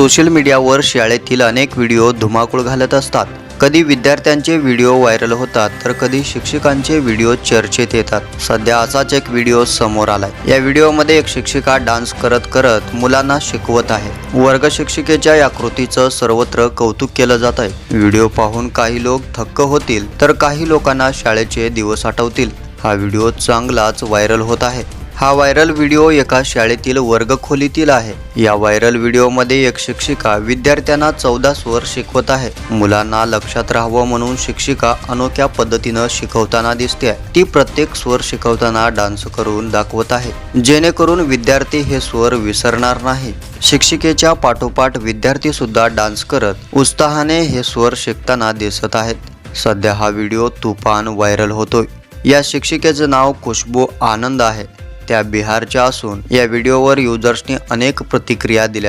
Social मीडियावर शाळेतील अनेक व्हिडिओ धुमाकूळ घालत असतात. कधी विद्यार्थ्यांचे व्हिडिओ व्हायरल होतात तर कधी शिक्षकांचे व्हिडिओ चर्चेत येतात. सध्या असाच एक व्हिडिओ समोर आलाय. या व्हिडिओमध्ये एक शिक्षिका डान्स करत करत मुलांना शिकवत आहे. वर्ग शिक्षिकेच्या या कृतीचं सर्वत्र कौतुक केलं जात आहे व्हिडिओ पाहून काही लोक थक्क होतील तर काही लोकांना शाळेचे दिवस आठवतील. हा व्हिडिओ चांगलाच व्हायरल होत आहे. हा व्हायरल व्हिडिओ एका शाळेतील वर्गखोलीतील आहे. या व्हायरल व्हिडिओमध्ये एक शिक्षिका विद्यार्थ्यांना चौदा स्वर शिकवत आहे. मुलांना लक्षात राहावं म्हणून शिक्षिका अनोख्या पद्धतीनं शिकवताना दिसते. ती प्रत्येक स्वर शिकवताना डान्स करून दाखवत आहे. जेणेकरून विद्यार्थी हे स्वर विसरणार नाही. शिक्षिकेच्या पाठोपाठ विद्यार्थी सुद्धा डान्स करत उत्साहाने हे स्वर शिकताना दिसत आहेत. सध्या हा व्हिडिओ तुफान व्हायरल होतोय. या शिक्षिकेचं नाव खुशबू आनंद आहे. त्या बिहारच्या असून या व्हिडिओवर युजर्सनी अनेक प्रतिक्रिया दिल्यात.